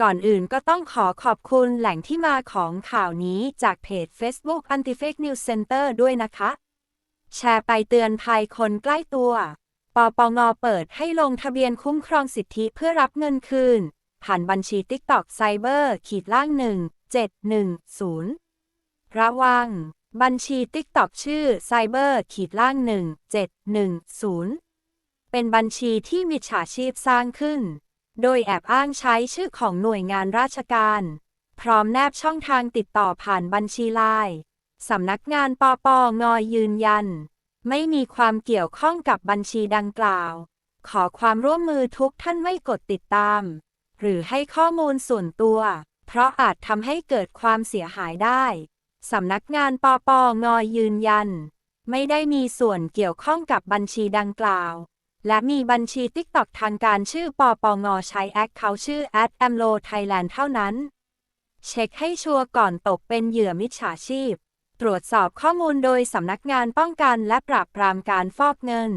ก่อนอื่นก็ต้องขอขอบคุณแหล่งที่มาของข่าวนี้จากเพจ Facebook Anti-Fake News Center ด้วยนะคะ แชร์ไปเตือนภัยคนใกล้ตัว ปปงเปิดให้ลงทะเบียนคุ้มครองสิทธิเพื่อรับเงินคืน ผ่านบัญชี TikTok Cyber ขีดล่าง 1710 ระวัง บัญชี TikTok ชื่อ Cyber ขีดล่าง 1710 เป็นบัญชีที่มิจฉาชีพสร้างขึ้น โดยแอบอ้างใช้ชื่อของหน่วยงานราชการ พร้อมแนบช่องทางติดต่อผ่านบัญชีไลน์สำนักงานปปงยืนยัน ไม่มีความเกี่ยวข้องกับบัญชีดังกล่าว ขอความร่วมมือทุกท่านไม่กดติดตาม หรือให้ข้อมูลส่วนตัว เพราะอาจทำให้เกิดความเสียหายได้สำนักงานปปงยืนยัน ไม่ได้มีส่วนเกี่ยวข้องกับบัญชีดังกล่าว และมีบัญชีติ๊กต็อกทางการชื่อปปงใช้แอคเคาชื่อ a m l o Thailand เท่านั้น เช็คให้ชัวร์ก่อนตกเป็นเหยื่อมิจฉาชีพ ตรวจสอบข้อมูลโดยสำนักงานป้องกันและปราบปรามการฟอกเงิน